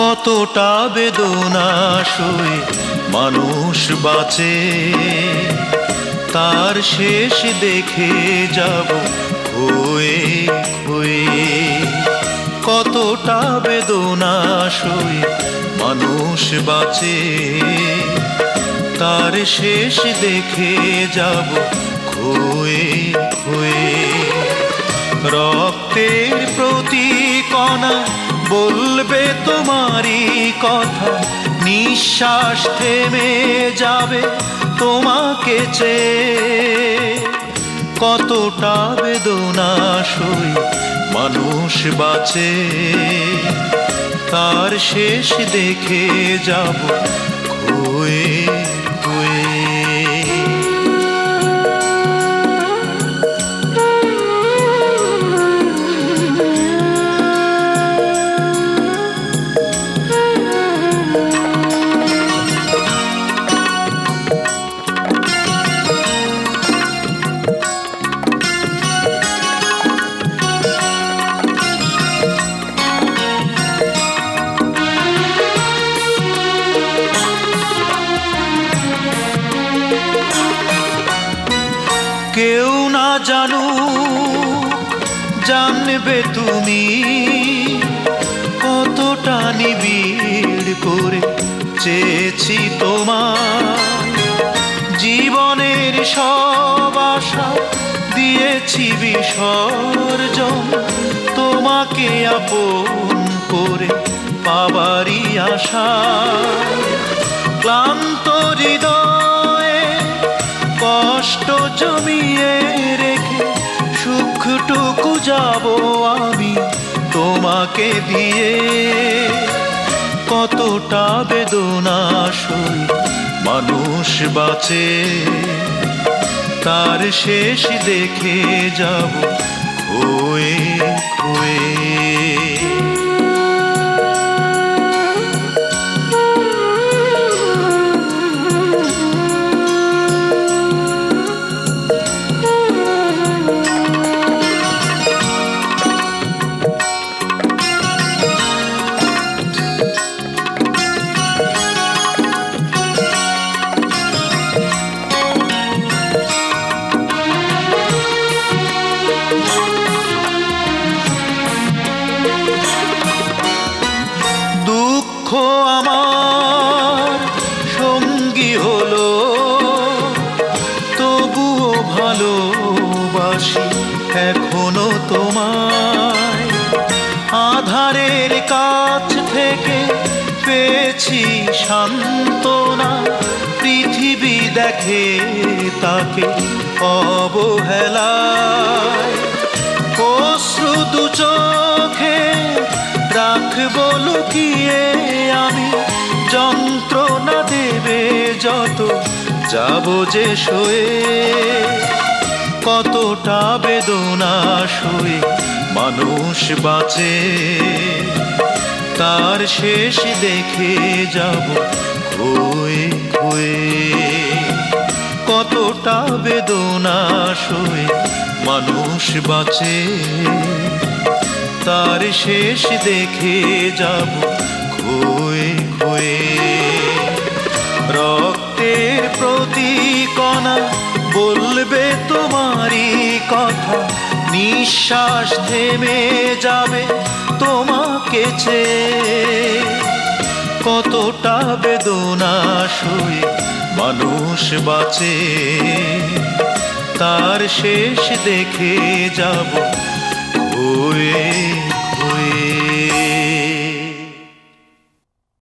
কতটা বেদনা সয়ে মানুষ বাঁচে। তার শেষ দেখে যাব হয়ে হয়ে। কতটা বেদনা সয়ে মানুষ বাঁচে। তার শেষ দেখে যাব খোয়ে খোয়ে রক্তের প্রতি কণা বলবে তোমারই কথা। নিঃশ্বাস থেমে যাবে তোমাকে চেয়ে। কতটা বেদনা সই মানুষ বাঁচে। তার শেষ দেখে যাব খোয়ে। কেউ না জানু, জানবে তুমি কতটা নিবিড় করে চেয়েছি তোমার জীবনের সব আশা দিয়েছি বিসর্জন, তোমাকে আপন করে পাবারই আশা। ক্লান্ত হৃদয়ে কষ্ট জমিয়ে রেখে সুখটুকু যাব আমি তোমাকে দিয়ে। কতটা বেদনা সই মানুষ বাঁচে। তার শেষ দেখে যাব খোয়ে। আমার সঙ্গী হলো। তবুও ভালোবাসি এখনও তোমায়। আধারের কাছ থেকে পেয়েছি সান্ত্বনা। পৃথিবী দেখে তাকে অবহেলায়। অশ্রু দু চোখে রাখব লুকিয়ে যত যাব যে শোয়ে কতটা বেদনা শুয়ে মানুষ বাঁচে। তার শেষ দেখে যাব খোয়ে খোয়ে কতটা বেদনা শুয়ে মানুষ বাঁচে। তার শেষ দেখে যাব খোয়ে খোয়ে কণা বলবে তোমারই কথা। নিঃশ্বাস থেমে যাবে তোমাকে চেয়ে। কতটা বেদনা সয়ে মানুষ বাঁচে। তার শেষ দেখে যাব হয়ে